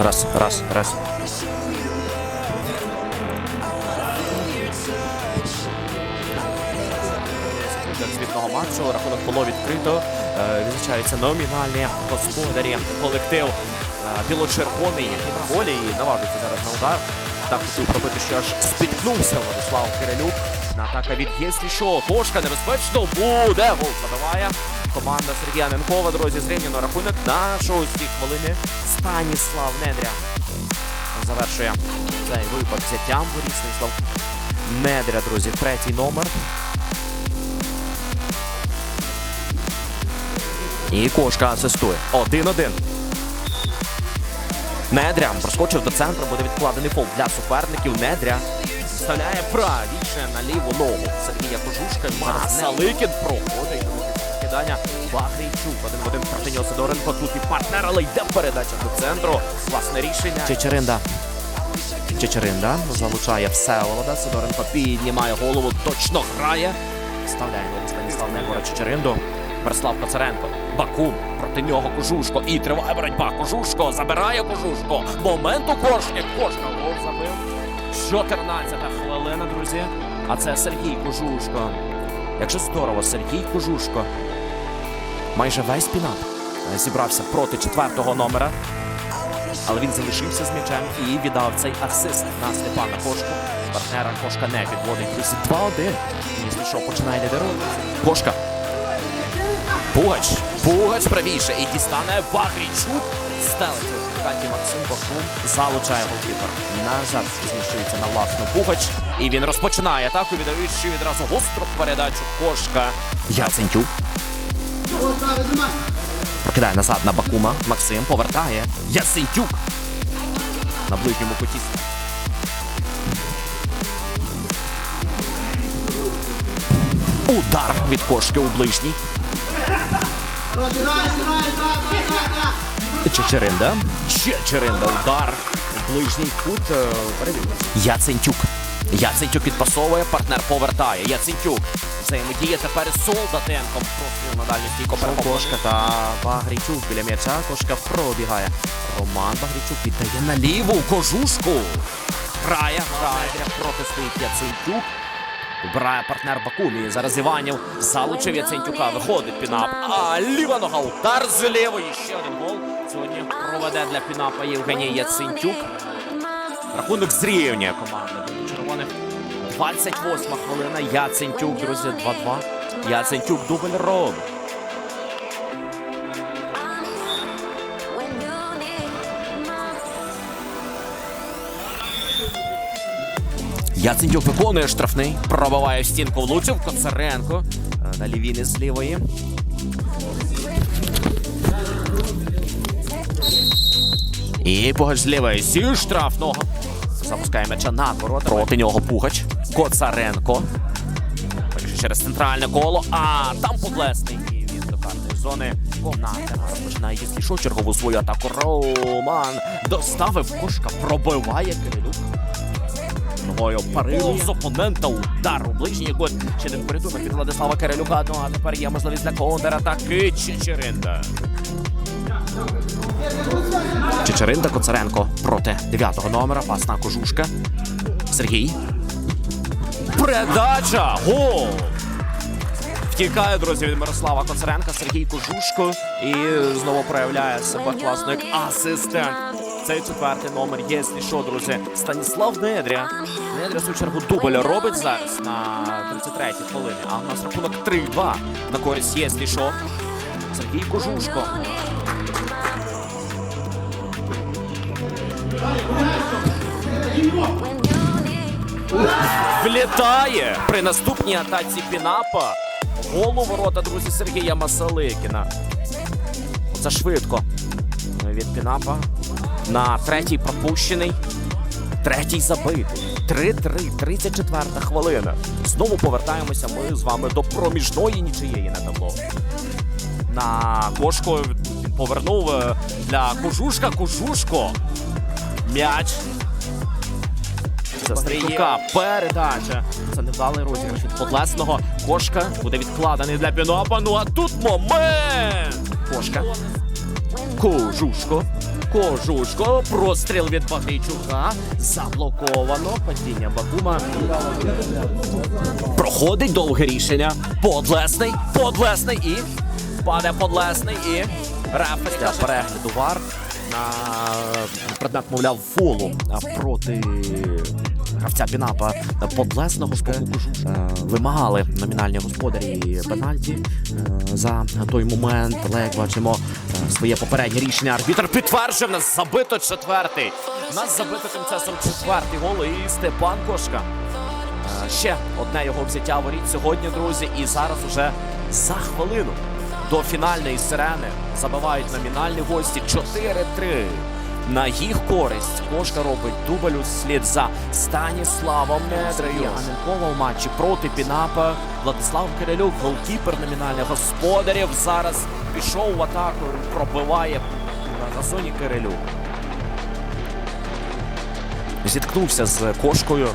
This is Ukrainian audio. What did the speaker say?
Раз, раз, раз. Світного матчу рахунок було відкрито. Е, Відзначаються номінальний господарі колектив е, біло-червоний волі і наважується зараз на удар. Так хотів пробити, що аж спіткнувся Владислав Кирилюк. На атака від Єслішо. Тошка небезпечно буде. Гол забиває. Команда Сергія Ненкова, друзі, зрівняно рахунок на шостій хвилини. Станіслав Недря завершує цей випад взяттям воріт. Станіслав Недря, друзі, третій номер. І кошка асистує. Один-один. Недря проскочив до центру, буде відкладений фол для суперників. Недря вставляє правіше на ліву ногу. Сергія Кожушка. Масаликін проходить. Кидання Багрійчук. Один один проти нього Сидоренко. Тут і партнер, але йде передача до центру. Власне рішення. Чечеринда. Чечеринда залучає Всеволода. Сидоренко піднімає голову, точно грає. Вставляє ногу Станіслав Негора Чечеринду. Берслав Коцаренко. Бакум проти нього Кожушко. І триває боротьба. Кожушко забирає Кожушко. Момент у кошки. Кошка гол забив. 14 хвилина, друзі. А це Сергій Кожушко. Якщо здорово, Сергій Кожушко. Майже весь пінап е, зібрався проти четвертого номера. Але він залишився з м'ячем і віддав цей асист на Степана Кошку. Партнера Кошка не підводить. Друзі, 2-1. І що починає лідерувати. Кошка. Пугач. Пугач правіше. І дістане Багрійчук. Стелить у шукаті Максим Бахрум. Залучає голкіпер. Назад зміщується на власну Пугач. І він розпочинає атаку, віддаючи відразу гостру передачу Кошка. Яцентюк. Прокидає назад на Бакума. Максим повертає. Ясентюк. На ближньому куті. Удар від кошки у ближній. Чечеринда. Чечеринда. Удар. Ближній кут. е. Яцентюк. Яцентюк підпасовує, партнер повертає. Яцентюк. Взаємодіє тепер з Солдатенком. Простріл на дальню стійку Кошка та Багрійчук біля м'яча. Кошка пробігає. Роман Багрійчук віддає на ліву кожушку. Грає, грає. Проти стоїть Яцентюк. Вибирає партнер Бакумі. Зараз Іванів залучив Яцентюка. Виходить пінап. А ліва нога. Удар з лівої. Ще один гол. Сьогодні проведе для пінапа Євгеній Яцентюк. Рахунок зрівнює команда червоних. 28 хвилина. Яцентюк, друзі, 2-2. Яцентюк дубль робить. Яцентюк виконує штрафний, пробиває в стінку, влучив Коцаренко. Е, Далі він із лівої. І Пугач з лівої зі штрафного. Запускає м'яча на ворота. Проти нього Пугач. Коцаренко. Через центральне коло. А там подлесний. І він до карної зони. Комната розпочинає Єслішо чергову свою атаку. Роман доставив кошка, пробиває Кирилюк. Ногою парилу з опонента. Удар у ближній кут. Ще один порятунок від Владислава Кирилюка. Ну а тепер є можливість для контратаки Чечеринда. Чечеринда Коцаренко проти дев'ятого номера. Пас на кожушка. Сергій. Передача! Гол! Втікає, друзі, від Мирослава Коцаренка, Сергій Кожушко. І знову проявляє себе класно як асистент. Цей четвертий номер є, що, друзі. Станіслав Недря. Недря, свою чергу, дубль робить зараз на 33-й хвилині. А у нас рахунок 3-2 на користь є, що. Сергій Кожушко. Влітає при наступній атаці Пінапа. Гол ворота, друзі, Сергія Масаликіна. Це швидко. Від Пінапа на третій пропущений. Третій забитий. 3-3, 34 хвилина. Знову повертаємося ми з вами до проміжної нічиєї на табло. На кошку повернув е, для Кожушка. Кожушко. М'яч це Стрійка, передача. Це невдалий розіграш від Подлесного. Кошка буде відкладений для Пінопа. Ну а тут момент. Кошка. Кожушко. Кожушко. Простріл від Багрійчука. Заблоковано. Падіння Бакума. Проходить довге рішення. Подлесний. Подлесний і. Паде подлесний і. Рефері для перегляду вар на предмет, мовляв, фолу проти гравця Пінапа Подлесного з боку Е, Вимагали номінальні господарі пенальті е, за той момент. Але як бачимо, е, своє попереднє рішення арбітр підтверджує. Нас забито четвертий. Нас забито тим часом четвертий гол і Степан Кошка. Ще одне його взяття воріт сьогодні, друзі. І зараз уже за хвилину до фінальної сирени забивають номінальні гості 4-3. На їх користь Кошка робить дубль слід за Станіславом Недрею. Аненкова в матчі проти Пінапа. Владислав Кирилюк, голкіпер номінальних господарів. Зараз пішов в атаку, пробиває на зоні Кирилюк. Зіткнувся з кошкою.